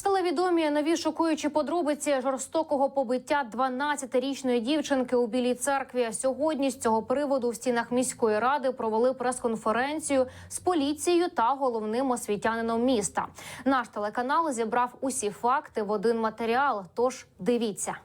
Стали відомі нові шокуючі подробиці жорстокого побиття 12-річної дівчинки у Білій церкві. Сьогодні з цього приводу в стінах міської ради провели прес-конференцію з поліцією та головним освітянином міста. Наш телеканал зібрав усі факти в один матеріал. Тож дивіться.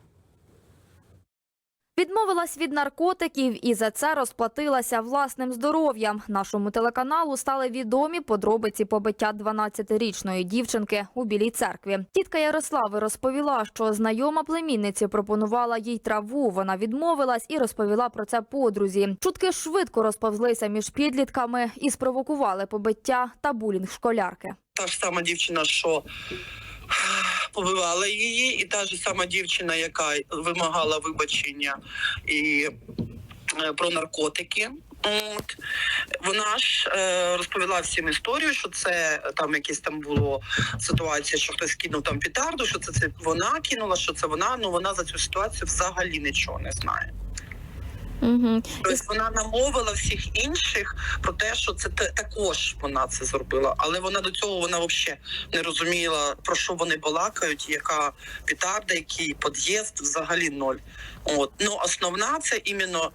Відмовилась від наркотиків і за це розплатилася власним здоров'ям. Нашому телеканалу стали відомі подробиці побиття 12-річної дівчинки у Білій церкві. Тітка Ярослави розповіла, що знайома племінниці пропонувала їй траву. Вона відмовилась і розповіла про це подрузі. Чутки швидко розповзлися між підлітками і спровокували побиття та булінг школярки. та ж сама дівчина, що побивала її, і та ж сама дівчина, яка вимагала вибачення і е, про наркотики. От вона ж е, розповіла всім історію, що це там якісь там було ситуація, що хтось кинув там пітарду, що це, це вона кинула, що це вона. Ну вона за цю ситуацію взагалі нічого не знає. Угу. Тобто вона намовила всіх інших про те, що це також вона це зробила, але вона до цього вона взагалі не розуміла про що вони балакають, яка петарда, який під'їзд, взагалі ноль. От ну основна це іменно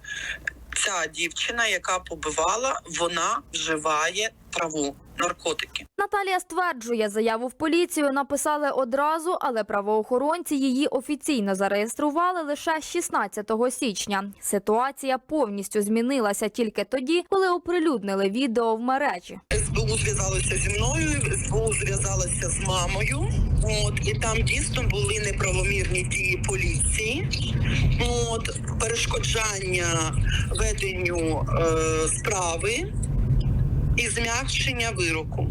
ця дівчина, яка побивала, вона вживає траву, наркотики. Наталія стверджує, заяву в поліцію написали одразу, але правоохоронці її офіційно зареєстрували лише 16 січня. Ситуація повністю змінилася тільки тоді, коли оприлюднили відео в мережі. СБУ зв'язалося зі мною, СБУ зв'язалося з мамою. От і там дійсно були неправомірні дії поліції. От перешкоджання веденню е, справи і змягчення вироку.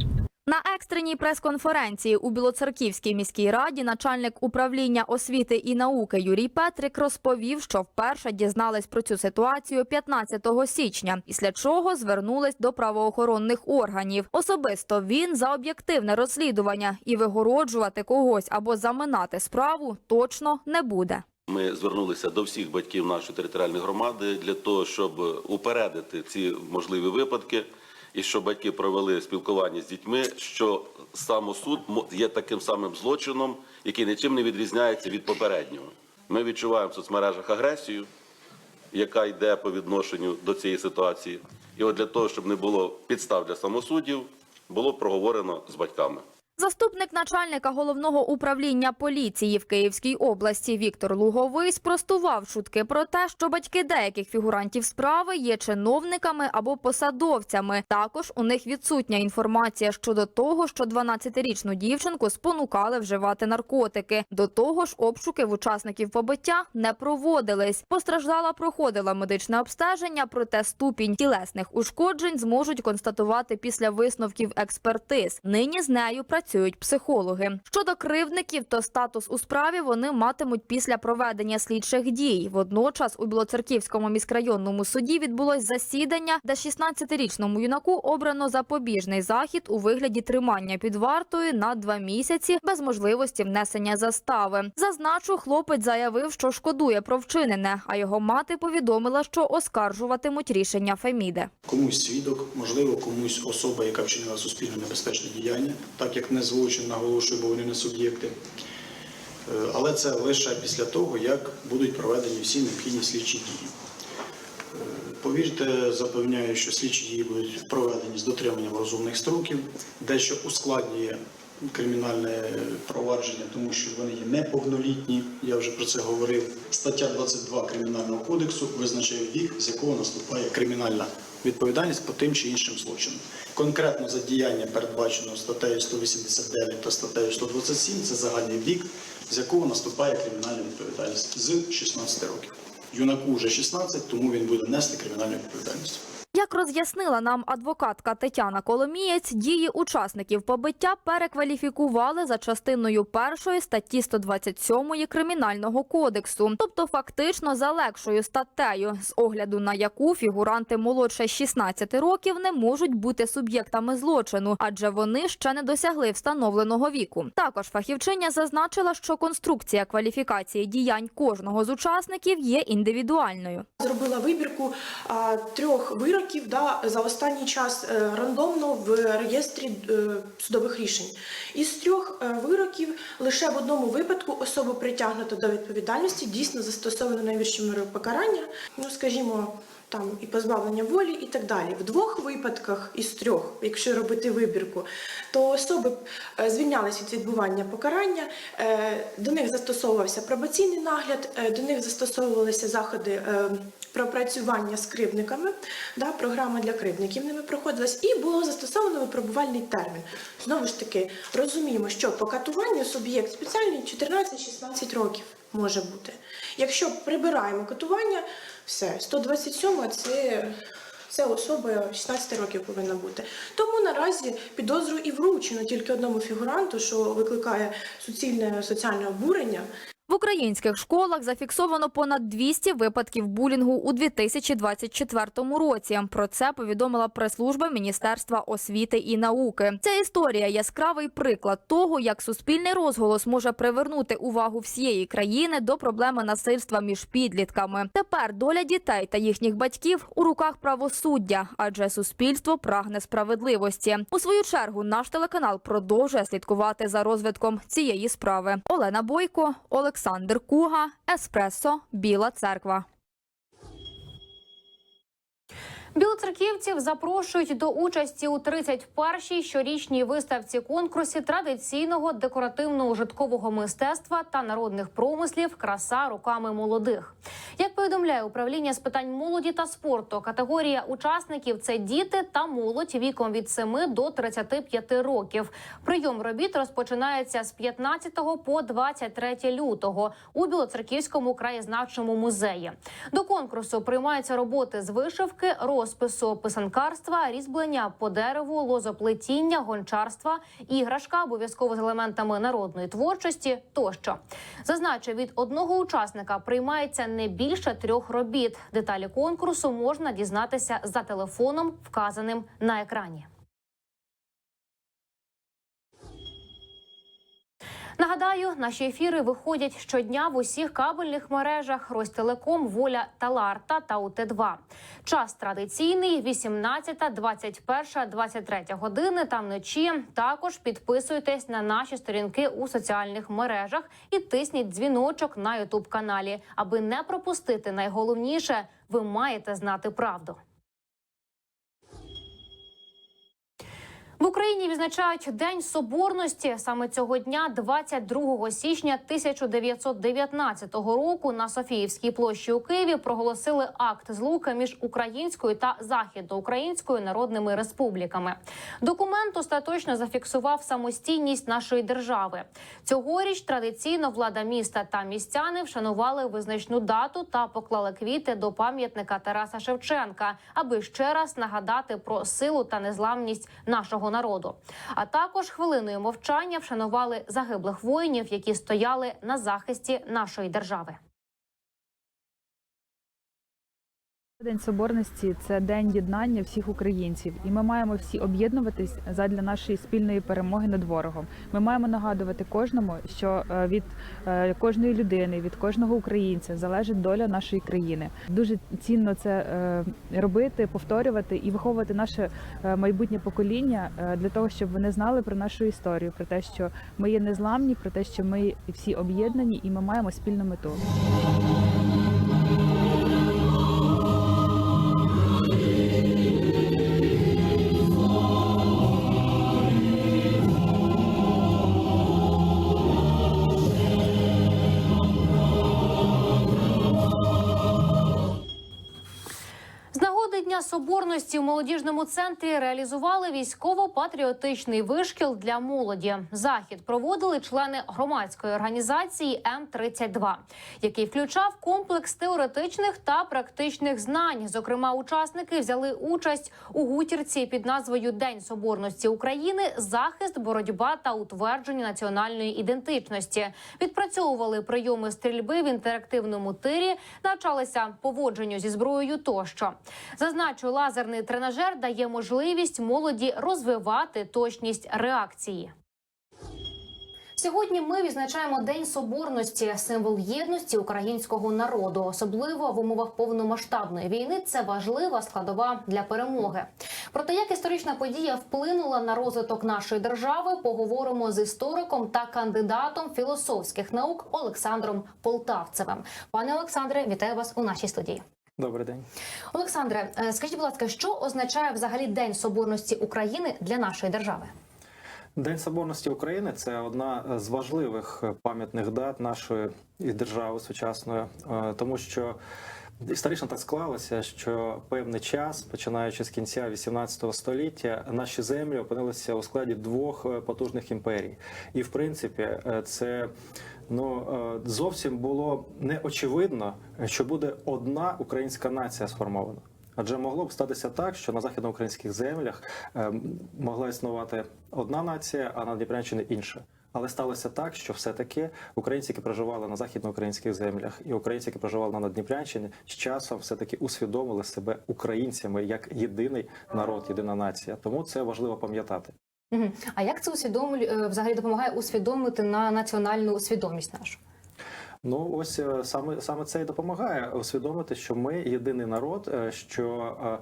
На екстреній прес-конференції у Білоцерківській міській раді начальник управління освіти і науки Юрій Петрик розповів, що вперше дізнались про цю ситуацію 15 січня, після чого звернулись до правоохоронних органів. Особисто він за об'єктивне розслідування і вигороджувати когось або заминати справу точно не буде. Ми звернулися до всіх батьків нашої територіальної громади для того, щоб упередити ці можливі випадки, і що батьки провели спілкування з дітьми, що самосуд мо- є таким самим злочином, який нічим не відрізняється від попереднього. Ми відчуваємо в соцмережах агресію, яка йде по відношенню до цієї ситуації. І от для того, щоб не було підстав для самосудів, було проговорено з батьками. Заступник начальника головного управління поліції в Київській області Віктор Луговий спростував шутки про те, що батьки деяких фігурантів справи є чиновниками або посадовцями. Також у них відсутня інформація щодо того, що 12-річну дівчинку спонукали вживати наркотики. До того ж, обшуки в учасників побиття не проводились. Постраждала проходила медичне обстеження, проте ступінь тілесних ушкоджень зможуть констатувати після висновків експертиз. Нині з нею працюють психологи. Щодо кривдників, то статус у справі вони матимуть після проведення слідчих дій. Водночас у Білоцерківському міськрайонному суді відбулось засідання, де 16-річному юнаку обрано запобіжний захід у вигляді тримання під вартою на два місяці без можливості внесення застави. Зазначу, хлопець заявив, що шкодує про вчинене, а його мати повідомила, що оскаржуватимуть рішення Феміди. комусь свідок, можливо, комусь особа, яка вчинила суспільно небезпечне діяння, так як не злочин, наголошую, бо вони не суб'єкти. Е, Але це лише після того, як будуть проведені всі необхідні слідчі дії. Е, Повірте, запевняю, що слідчі дії будуть проведені з дотриманням розумних строків, дещо ускладнює кримінальне провадження, тому що вони є неповнолітні. Я вже про це говорив. Стаття 22 Кримінального кодексу визначає вік, з якого наступає кримінальна відповідальність по тим чи іншим злочинам. Конкретно за діяння, передбаченого статтею 189 та статтею 127, це загальний вік, з якого наступає кримінальна відповідальність з 16 років. Юнаку вже 16, тому він буде нести кримінальну відповідальність. Як роз'яснила нам адвокатка Тетяна Коломієць, дії учасників побиття перекваліфікували за частиною першої статті 127 кримінального кодексу, тобто фактично за легшою статтею, з огляду на яку фігуранти молодше 16 років не можуть бути суб'єктами злочину, адже вони ще не досягли встановленого віку. Також фахівчиня зазначила, що конструкція кваліфікації діянь кожного з учасників є індивідуальною. Зробила вибірку а, трьох вироків вироків да, за останній час е, рандомно в реєстрі е, судових рішень. Із трьох е, вироків лише в одному випадку особу притягнуто до відповідальності, дійсно застосовано найвищі міри покарання, ну скажімо, там і позбавлення волі, і так далі. В двох випадках із трьох, якщо робити вибірку, то особи е, звільнялись від відбування покарання, е, до них застосовувався пробаційний нагляд, е, до них застосовувалися заходи пропрацювання з кривдниками, да, програма для кривдників ними проходилась, і було застосовано випробувальний термін. Знову ж таки, розуміємо, що по катуванню суб'єкт спеціальний 14-16 років може бути. Якщо прибираємо катування, все, 127 це, це особа 16 років повинна бути. Тому наразі підозру і вручено тільки одному фігуранту, що викликає суцільне соціальне обурення. Українських школах зафіксовано понад 200 випадків булінгу у 2024 році. Про це повідомила прес-служба Міністерства освіти і науки. Ця історія яскравий приклад того, як суспільний розголос може привернути увагу всієї країни до проблеми насильства між підлітками. Тепер доля дітей та їхніх батьків у руках правосуддя, адже суспільство прагне справедливості. У свою чергу наш телеканал продовжує слідкувати за розвитком цієї справи. Олена Бойко, Олександр Куга, Еспресо, Біла Церква. Білоцерківців запрошують до участі у 31-й щорічній виставці конкурсі традиційного декоративно-ужиткового мистецтва та народних промислів Краса руками молодих. Як повідомляє управління з питань молоді та спорту, категорія учасників це діти та молодь віком від 7 до 35 років. Прийом робіт розпочинається з 15 по 23 лютого у Білоцерківському краєзнавчому музеї. До конкурсу приймаються роботи з вишивки, розпису, писанкарства, різьблення по дереву, лозоплетіння, гончарства, іграшка, обов'язково з елементами народної творчості тощо. Зазначу, від одного учасника приймається не більше трьох робіт. Деталі конкурсу можна дізнатися за телефоном, вказаним на екрані. Нагадаю, наші ефіри виходять щодня в усіх кабельних мережах Ростелеком, Воля та Ларта та УТ2. Час традиційний 18, 21, 23 години та вночі. Також підписуйтесь на наші сторінки у соціальних мережах і тисніть дзвіночок на Ютуб каналі. Аби не пропустити найголовніше, ви маєте знати правду. В Україні відзначають День Соборності. Саме цього дня, 22 січня 1919 року, на Софіївській площі у Києві проголосили акт злуки між українською та західноукраїнською народними республіками. Документ остаточно зафіксував самостійність нашої держави. Цьогоріч традиційно влада міста та містяни вшанували визначну дату та поклали квіти до пам'ятника Тараса Шевченка, аби ще раз нагадати про силу та незламність нашого народу. А також хвилиною мовчання вшанували загиблих воїнів, які стояли на захисті нашої держави. День соборності це день єднання всіх українців, і ми маємо всі об'єднуватись задля нашої спільної перемоги над ворогом. Ми маємо нагадувати кожному, що е, від е, кожної людини, від кожного українця залежить доля нашої країни. Дуже цінно це е, робити, повторювати і виховувати наше майбутнє покоління для того, щоб вони знали про нашу історію, про те, що ми є незламні, про те, що ми всі об'єднані, і ми маємо спільну мету. Соборності в молодіжному центрі реалізували військово-патріотичний вишкіл для молоді. Захід проводили члени громадської організації М-32, який включав комплекс теоретичних та практичних знань. Зокрема, учасники взяли участь у гутірці під назвою День Соборності України, захист, боротьба та утвердження національної ідентичності. Відпрацьовували прийоми стрільби в інтерактивному тирі, навчалися поводженню зі зброєю тощо. Зазначу, лазерний тренажер дає можливість молоді розвивати точність реакції. Сьогодні ми відзначаємо День Соборності, символ єдності українського народу. Особливо в умовах повномасштабної війни це важлива складова для перемоги. Про те, як історична подія вплинула на розвиток нашої держави, поговоримо з істориком та кандидатом філософських наук Олександром Полтавцевим. Пане Олександре, вітаю вас у нашій студії. Добрий день. Олександре, е, скажіть, будь ласка, що означає взагалі День Соборності України для нашої держави? День Соборності України це одна з важливих пам'ятних дат нашої держави сучасної, е, тому що історично так склалося, що певний час, починаючи з кінця 18 століття, наші землі опинилися у складі двох е, потужних імперій, і в принципі е, це. Ну е, зовсім було неочевидно, що буде одна українська нація сформована. Адже могло б статися так, що на західноукраїнських землях е, могла існувати одна нація, а на Дніпрянщині інша. Але сталося так, що все-таки українці, які проживали на західноукраїнських землях, і українці, які проживали на Дніпрянщині, з часом все-таки усвідомили себе українцями як єдиний народ, єдина нація. Тому це важливо пам'ятати. А як це усвідомлю е, взагалі допомагає усвідомити на національну свідомість нашу? Ну ось е, саме саме це і допомагає усвідомити, що ми єдиний народ, е, що е,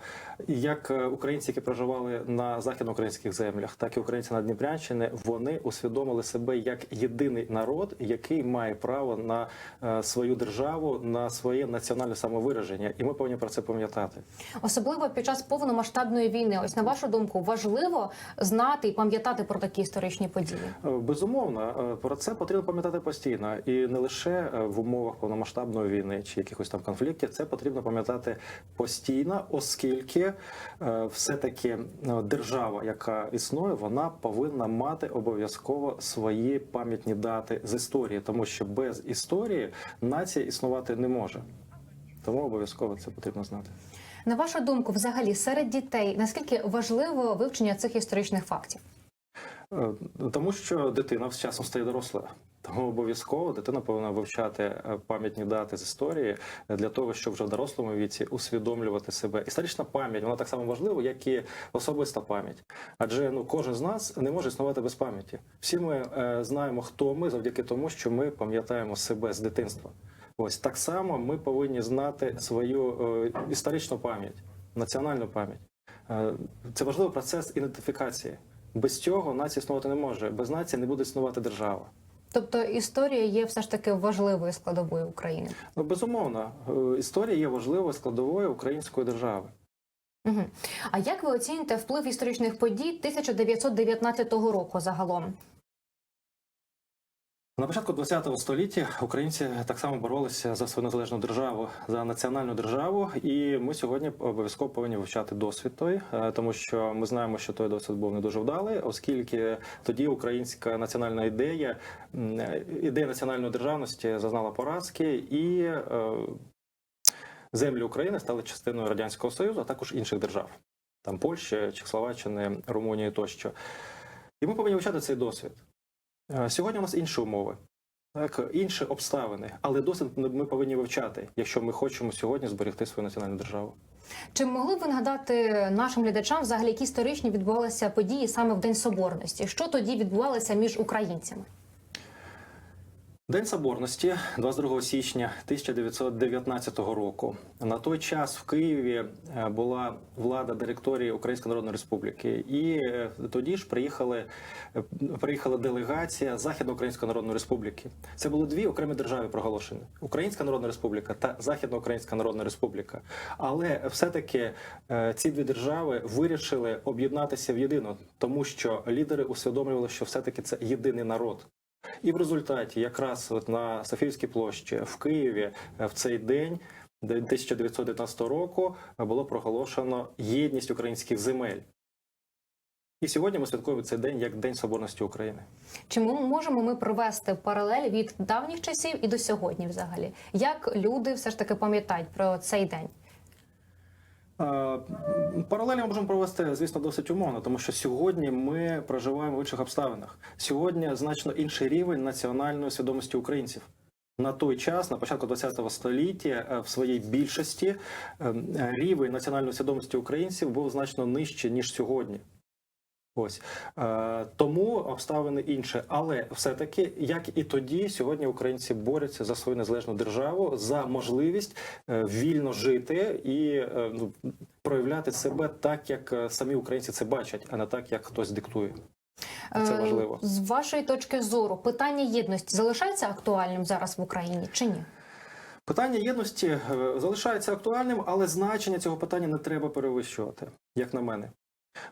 як українці, які проживали на західноукраїнських землях, так і українці на Дніпрянщині, вони усвідомили себе як єдиний народ, який має право на свою державу, на своє національне самовираження, і ми повинні про це пам'ятати. Особливо під час повномасштабної війни. Ось на вашу думку, важливо знати і пам'ятати про такі історичні події. Безумовно, про це потрібно пам'ятати постійно, і не лише е, в умовах повномасштабної війни чи якихось там конфліктів. Це потрібно пам'ятати постійно, оскільки е, все-таки е, держава, яка існує, вона повинна мати обов'язково свої пам'ятні дати з історії, тому що без історії нація існувати не може. Тому обов'язково це потрібно знати. На вашу думку, взагалі серед дітей наскільки важливо вивчення цих історичних фактів? Е, Тому що дитина з часом стає дорослою. Тому обов'язково дитина повинна вивчати е, пам'ятні дати з історії для того, щоб вже в дорослому віці усвідомлювати себе. Історична пам'ять вона так само важлива, як і особиста пам'ять. Адже ну кожен з нас не може існувати без пам'яті. Всі ми е, знаємо, хто ми завдяки тому, що ми пам'ятаємо себе з дитинства. Ось так само ми повинні знати свою е, історичну пам'ять, національну пам'ять. Е, Це важливий процес ідентифікації. Без цього нація існувати не може. Без нації не буде існувати держава. Тобто історія є все ж таки важливою складовою України. Ну, безумовно, е, історія є важливою складовою української держави. Угу. А як ви оціните вплив історичних подій 1919 року загалом? На початку ХХ століття українці так само боролися за свою незалежну державу, за національну державу, і ми сьогодні обов'язково повинні вивчати досвід той, е, тому що ми знаємо, що той досвід був не дуже вдалий, оскільки тоді українська національна ідея, ідея національної державності зазнала поразки і. е, Землі України стали частиною радянського союзу, а також інших держав, там Польщі, Чехословаччини, Румунії тощо. І ми повинні вивчати цей досвід. Е, Сьогодні у нас інші умови, так, інші обставини, але досвід ми повинні вивчати, якщо ми хочемо сьогодні зберегти свою національну державу. Чи могли б ви нагадати нашим глядачам взагалі, які історичні відбувалися події саме в День Соборності? Що тоді відбувалося між українцями? День Соборності, 22 січня 1919 року. На той час в Києві е, була влада директорії Української Народної Республіки, і е, тоді ж приїхали е, приїхала делегація Західноукраїнської Народної Республіки. Це були дві окремі держави проголошені: Українська Народна Республіка та Західноукраїнська Народна Республіка. Але все-таки ці дві держави вирішили об'єднатися в єдину, тому що лідери усвідомлювали, що все-таки це єдиний народ. І в результаті, якраз от на Софіївській площі в Києві е, в цей день, 1919 року, е, було проголошено єдність українських земель. І сьогодні ми святкуємо цей день як День Соборності України. Чи ми можемо ми провести паралель від давніх часів і до сьогодні, взагалі? Як люди все ж таки пам'ятають про цей день? Е, ми можемо провести, звісно, досить умовно, тому що сьогодні ми проживаємо в інших обставинах. Сьогодні значно інший рівень національної свідомості українців. На той час, на початку ХХ століття, е, в своїй більшості е, рівень національної свідомості українців був значно нижче ніж сьогодні. Ось е, тому обставини інші, але все-таки, як і тоді, сьогодні українці борються за свою незалежну державу, за можливість е, вільно жити і е, ну, проявляти себе так, як самі українці це бачать, а не так, як хтось диктує. Це Е, важливо. З вашої точки зору, питання єдності залишається актуальним зараз в Україні чи ні? Питання єдності залишається актуальним, але значення цього питання не треба перевищувати, як на мене.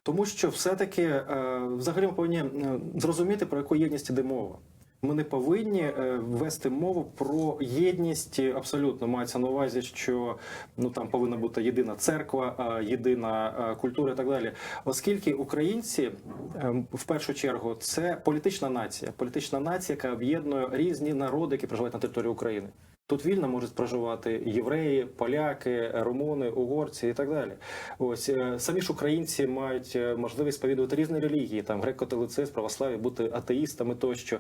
Тому що все-таки е, взагалі ми повинні е, зрозуміти, про яку єдність іде мова. Ми не повинні е, вести мову про єдність абсолютно мається на увазі, що ну там повинна бути єдина церква, єдина культура і так далі. Оскільки українці в першу чергу це політична нація, політична нація, яка об'єднує різні народи, які проживають на території України. Тут вільно можуть проживати євреї, поляки, румуни, угорці і так далі. Ось е, самі ж українці мають е, можливість сповідувати різні релігії, там греко-католицизм, православ'я, бути атеїстами тощо.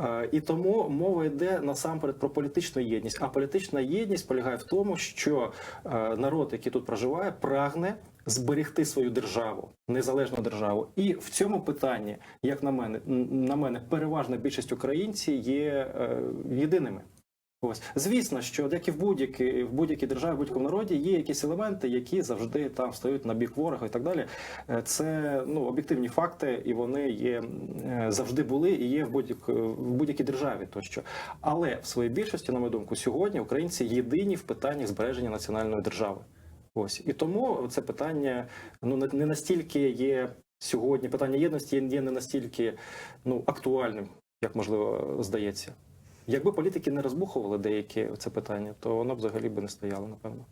Е, І тому мова йде насамперед про політичну єдність. А політична єдність полягає в тому, що народ, який тут проживає, прагне. Зберегти свою державу, незалежну державу, і в цьому питанні, як на мене, на мене, переважна більшість українців є єдиними. Ось звісно, що як і в будь-якій в будь-якій державі, в будь-якому народі є якісь елементи, які завжди там стають на бік ворога і так далі. Е, Це ну об'єктивні факти, і вони є е, завжди були і є в будь-якій в будь-якій державі. Тощо, але в своїй більшості, на мою думку, сьогодні українці єдині в питанні збереження національної держави. Ось і тому це питання ну не- настільки є сьогодні. Питання єдності є не настільки ну актуальним, як можливо здається. Якби політики не розбухували деякі це питання, то воно б взагалі би не стояло, напевно.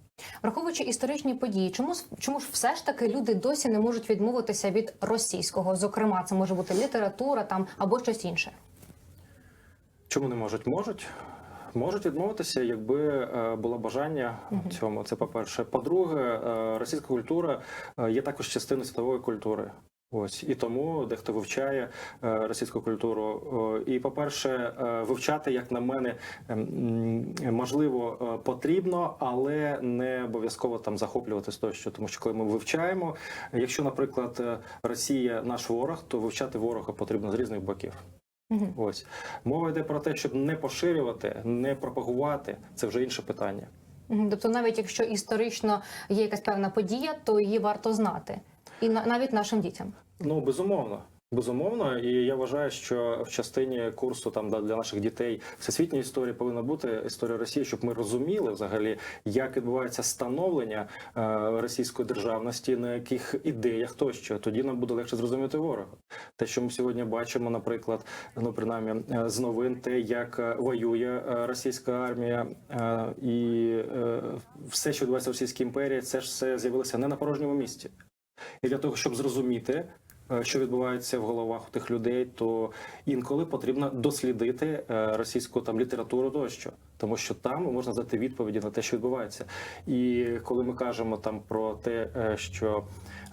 Враховуючи історичні події, чому чому ж все ж таки люди досі не можуть відмовитися від російського? Зокрема, це може бути література там або щось інше. Чому не можуть? Можуть. Можуть відмовитися, якби е, було бажання в цьому. Це по-перше. По-друге, е, російська культура е, є також частиною світової культури. Ось і тому дехто вивчає е, російську культуру. І, по-перше, е, вивчати, як на мене, ем, можливо, е, потрібно, але не обов'язково там захоплюватись тощо. Тому що коли ми вивчаємо, якщо, наприклад, Росія наш ворог, то вивчати ворога потрібно з різних боків. Мгм. Ось мова йде про те, щоб не поширювати, не пропагувати. Це вже інше питання. Тобто, навіть якщо історично є якась певна подія, то її варто знати, і на- навіть нашим дітям. Ну безумовно. Безумовно, і я вважаю, що в частині курсу там для наших дітей всесвітньої історії повинна бути історія Росії, щоб ми розуміли взагалі, як відбувається становлення е, російської державності, на яких ідеях тощо. Тоді нам буде легше зрозуміти ворога. Те, що ми сьогодні бачимо, наприклад, ну принаймні е, з новин, те, як е, воює російська армія, і все, що відбувається в Російській імперії, це ж все з'явилося не на порожньому місці. І для того, щоб зрозуміти, що відбувається в головах у тих людей, то інколи потрібно дослідити е, російську там літературу тощо, тому що там можна дати відповіді на те, що відбувається. І коли ми кажемо там про те, е, що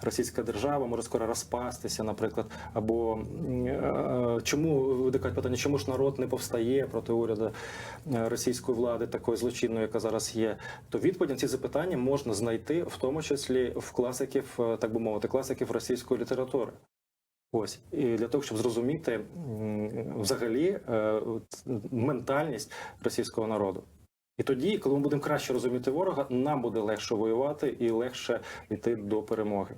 російська держава може скоро розпастися, наприклад, або м, е, чому виникають питання, чому ж народ не повстає проти уряду е, російської влади, такої злочинної, яка зараз є, то відповідь на ці запитання можна знайти в тому числі в класиків, е, так би мовити, класиків російської літератури. Ось і для того, щоб зрозуміти взагалі е, ментальність російського народу. І тоді, коли ми будемо краще розуміти ворога, нам буде легше воювати і легше йти до перемоги.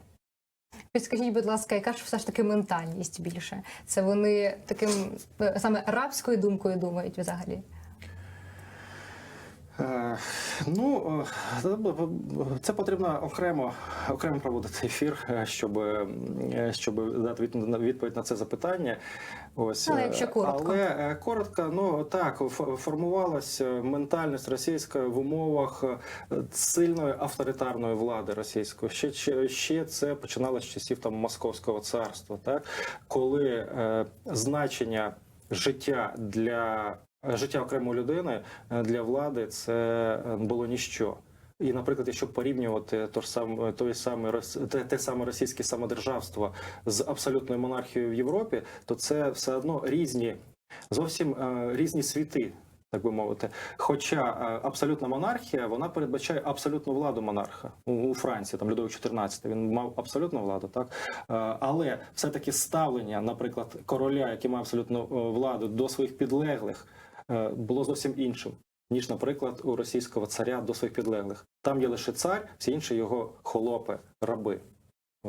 Підскажіть, будь ласка, яка ж все ж таки ментальність більше? Це вони таким е, саме рабською думкою думають взагалі? Ну е, це потрібно окремо окремо проводити ефір, е, щоб, е, щоб дати відповідь на це запитання. Ось Але якщо коротко. але коротко, ну так ф- формувалася ментальність російська в умовах сильної авторитарної влади російської. Ще ще, ще це починалося з часів там московського царства, так коли е, значення життя для життя окремої людини е, для влади це е, було ніщо. І, наприклад, якщо порівнювати то ж саме той рос- те, те саме російське самодержавство з абсолютною монархією в Європі, то це все одно різні, зовсім е, різні світи. так би мовити. Хоча е, абсолютна монархія вона передбачає абсолютну владу монарха у, Франції, там Людовик 14, він мав абсолютну владу, так Е, але все-таки ставлення, наприклад, короля, який має абсолютну е, владу до своїх підлеглих, е, було зовсім іншим. Ніж, наприклад, у російського царя до своїх підлеглих. Там є лише цар, всі інші його холопи, раби.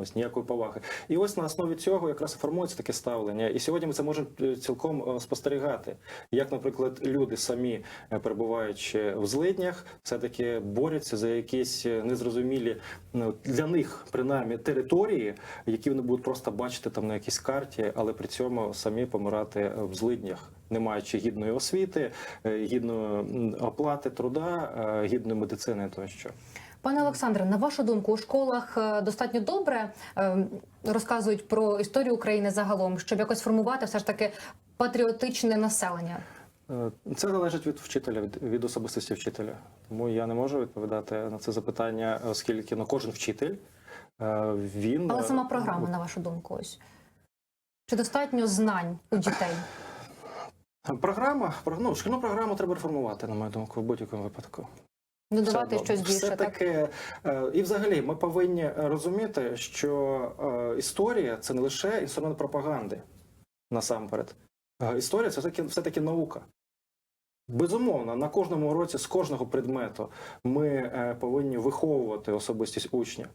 Ось ніякої поваги. І ось на основі цього якраз формується таке ставлення. І сьогодні ми це можемо е, цілком е, спостерігати. Як, наприклад, люди самі, е, перебуваючи в злиднях, все-таки борються за якісь незрозумілі ну, для них принаймні території, які вони будуть просто бачити там на якійсь карті, але при цьому самі помирати в злиднях, не маючи гідної освіти, гідної оплати труда, гідної медицини тощо. Пане Олександре, на вашу думку, у школах е, достатньо добре е, розказують про історію України загалом, щоб якось формувати все ж таки патріотичне населення. Е, Це залежить від вчителя, від, від особистості вчителя. Тому я не можу відповідати на це запитання, оскільки ну, кожен вчитель він Але сама програма, на вашу думку, ось чи достатньо знань у дітей? програма, ну, шкільну програму треба реформувати, на мою думку, в будь-якому випадку. Додавати Все щось більше, Все таки, так? і взагалі ми повинні розуміти, що е, історія це не лише інструмент пропаганди насамперед. Е, Історія це все-таки, все-таки наука. Безумовно, на кожному уроці з кожного предмету ми е, повинні виховувати особистість учня.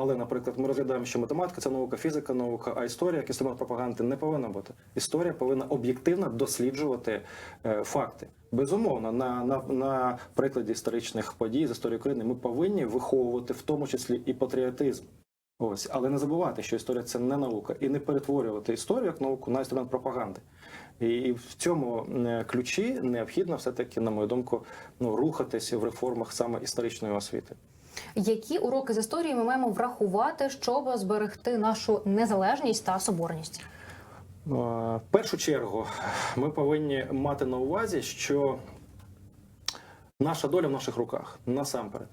Але, наприклад, ми розглядаємо, що математика це наука, фізика наука, а історія як інструмент пропаганди не повинна бути. Історія повинна об'єктивно досліджувати е, факти. Безумовно, на, на, на прикладі історичних подій з історії України ми повинні виховувати в тому числі і патріотизм. Ось, але не забувати, що історія це не наука, і не перетворювати історію як науку на інструмент пропаганди. І, в цьому е, ключі необхідно все-таки, на мою думку, ну, рухатися в реформах саме історичної освіти. Які уроки з історії ми маємо врахувати, щоб зберегти нашу незалежність та соборність? В першу чергу ми повинні мати на увазі, що наша доля в наших руках насамперед.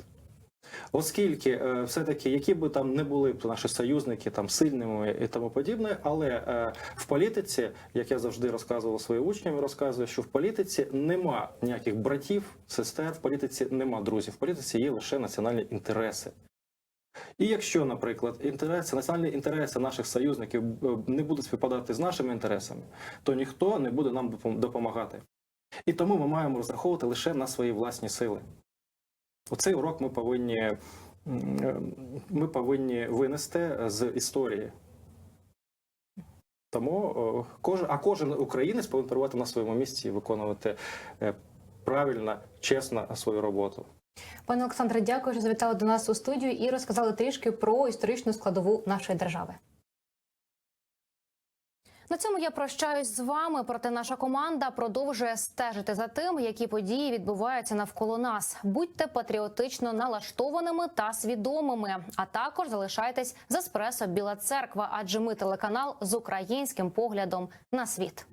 Оскільки е, все-таки, які би там не були наші союзники там сильними і тому подібне, але е, в політиці, як я завжди розказував своїм учням, розказую, що в політиці нема ніяких братів, сестер, в політиці нема друзів, в політиці є лише національні інтереси. І якщо, наприклад, інтереси, національні інтереси наших союзників е, не будуть співпадати з нашими інтересами, то ніхто не буде нам допомагати. І тому ми маємо розраховувати лише на свої власні сили. Оцей урок ми повинні, ми повинні винести з історії. Тому кожен, а кожен українець повинен перебувати на своєму місці і виконувати е, правильно, чесно свою роботу. Пане Олександре, дякую, що завітали до нас у студію і розказали трішки про історичну складову нашої держави. На цьому я прощаюсь з вами. Проте наша команда продовжує стежити за тим, які події відбуваються навколо нас. Будьте патріотично налаштованими та свідомими. А також залишайтесь за спресо Біла Церква, адже ми телеканал з українським поглядом на світ.